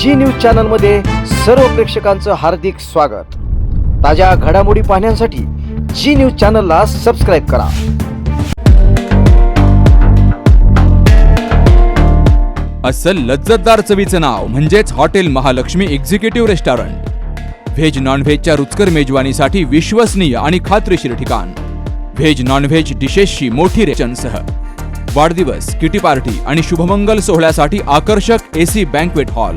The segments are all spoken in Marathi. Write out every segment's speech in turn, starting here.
जी न्यूज चॅनलमध्ये सर्व प्रेक्षकांचं हार्दिक स्वागत. ताज्या घडामोडी पाहण्यासाठी जी न्यूज चॅनलला सबस्क्राईब करा. अस्सल लज्जतदार चवीचं नाव म्हणजेच hotel Mahalaxmi executive restaurant veg नॉनव्हेजच्या रुचकर मेजवानीसाठी विश्वसनीय आणि खात्रीशीर ठिकाण. व्हेज नॉनव्हेज डिशेसची मोठी रेचनसह वाढदिवस किटी पार्टी आणि शुभमंगल सोहळ्यासाठी आकर्षक एसी बँकवेट हॉल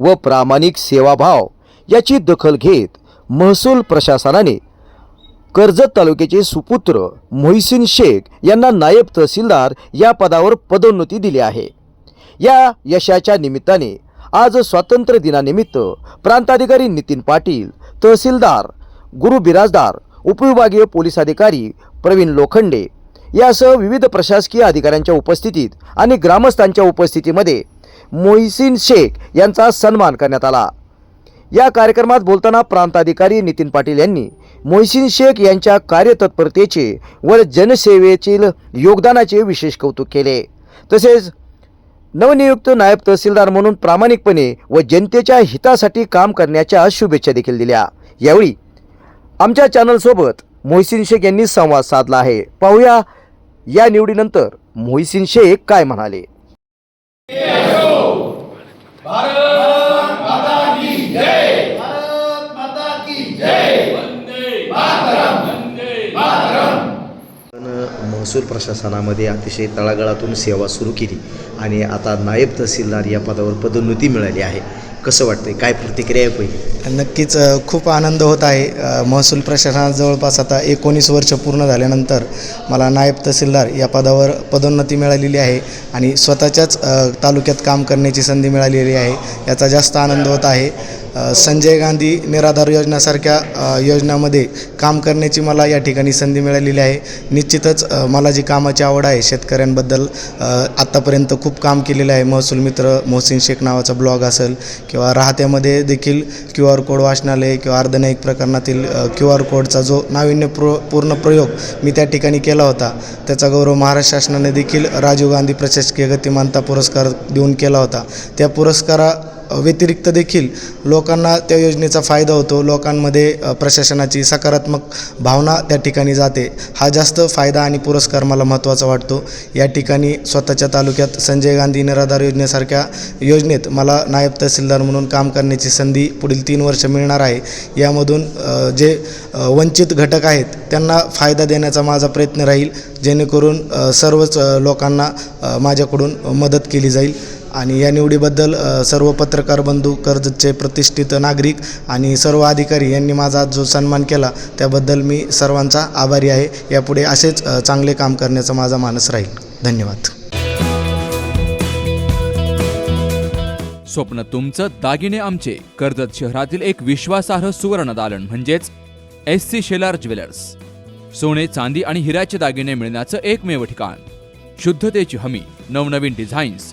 व प्रामाणिक सेवाभाव याची दखल घेत महसूल प्रशासनाने कर्जत तालुक्याचे सुपुत्र मोहिसिन शेख यांना नायब तहसीलदार या पदावर पदोन्नती दिली आहे. या यशाच्या निमित्ताने आज स्वातंत्र्य दिनानिमित्त प्रांताधिकारी नितीन पाटील तहसीलदार गुरु बिराजदार उपविभागीय पोलीस अधिकारी प्रवीण लोखंडे यासह विविध प्रशासकीय अधिकाऱ्यांच्या उपस्थितीत आणि ग्रामस्थांच्या उपस्थितीमध्ये मोहिसिन शेख यांचा सन्मान करण्यात आला. या कार्यक्रमात बोलताना प्रांताधिकारी नितीन पाटील यांनी मोहसिन शेख यांच्या कार्यतत्परतेचे व जनसेवेतील योगदानाचे विशेष कौतुक केले. तसेच नवनियुक्त नायब तहसीलदार म्हणून प्रामाणिकपणे व जनतेच्या हितासाठी काम करण्याच्या शुभेच्छा देखील दिल्या. यावेळी आमच्या चॅनलसोबत मोहसिन शेख यांनी संवाद साधला आहे. पाहूया या निवडीनंतर मोहसिन शेख काय म्हणाले. पण महसूल प्रशासनामध्ये अतिशय तळागाळातून सेवा सुरू केली आणि आता नायब तहसीलदार या पदावर पदोन्नती मिळाली आहे. कसं वाटतंय? काय प्रतिक्रिया आहे पहिली? नक्कीच अ, खूप आनंद होत आहे. अ, महसूल प्रशासनात जवळपास आता एकोणीस वर्ष पूर्ण झाल्यानंतर मला नायब तहसीलदार या पदावर पदोन्नती मिळालेली आहे आणि स्वतःच्याच अ, तालुक्यात काम करण्याची संधी मिळालेली आहे. याचा जास्त आनंद होत आहे. संजय गांधी निराधार योजनासारख्या योजनामध्ये काम करण्याची मला या ठिकाणी संधी मिळालेली आहे. निश्चितच मला जी कामाची आवड आहे शेतकऱ्यांबद्दल आत्तापर्यंत खूप काम केलेलं आहे. महसूल मित्र मोहसिन शेख नावाचा ब्लॉग असेल किंवा राहत्यामध्ये देखील क्यू आर कोड वाचनालय किंवा अर्धनायिक प्रकरणातील क्यू आर कोडचा जो नाविन्यपूर पूर्ण प्रयोग मी त्या ठिकाणी केला होता. त्याचा गौरव महाराष्ट्र शासनाने देखील राजीव गांधी प्रशासकीय गतिमानता पुरस्कार देऊन केला होता. त्या पुरस्कारा व्यतिरिक्त देखील लोकांना त्या योजनेचा फायदा होतो. लोकांमध्ये प्रशासनाची सकारात्मक भावना त्या ठिकाणी जाते. हा जास्त फायदा आणि पुरस्कार मला महत्त्वाचा वाटतो. या ठिकाणी स्वतःच्या तालुक्यात संजय गांधी निराधार योजनेसारख्या योजनेत मला नायब तहसीलदार म्हणून काम करण्याची संधी पुढील तीन वर्ष मिळणार आहे. यामधून जे वंचित घटक आहेत त्यांना फायदा देण्याचा माझा प्रयत्न राहील. जेणेकरून सर्वच लोकांना माझ्याकडून मदत केली जाईल. आणि या निवडीबद्दल सर्व पत्रकार बंधू कर्जतचे प्रतिष्ठित नागरिक आणि सर्व अधिकारी यांनी माझा आज जो सन्मान केला त्याबद्दल मी सर्वांचा आभारी आहे. यापुढे असेच चांगले काम करण्याचा माझा मानस राहील. धन्यवाद. स्वप्न तुमचं दागिने आमचे. कर्जत शहरातील एक विश्वासार्ह सुवर्ण दालन म्हणजेच एस सी शेलार ज्वेलर्स सोने चांदी आणि हिऱ्याचे दागिने मिळण्याचं एकमेव ठिकाण. शुद्धतेची हमी नवनवीन डिझाईन्स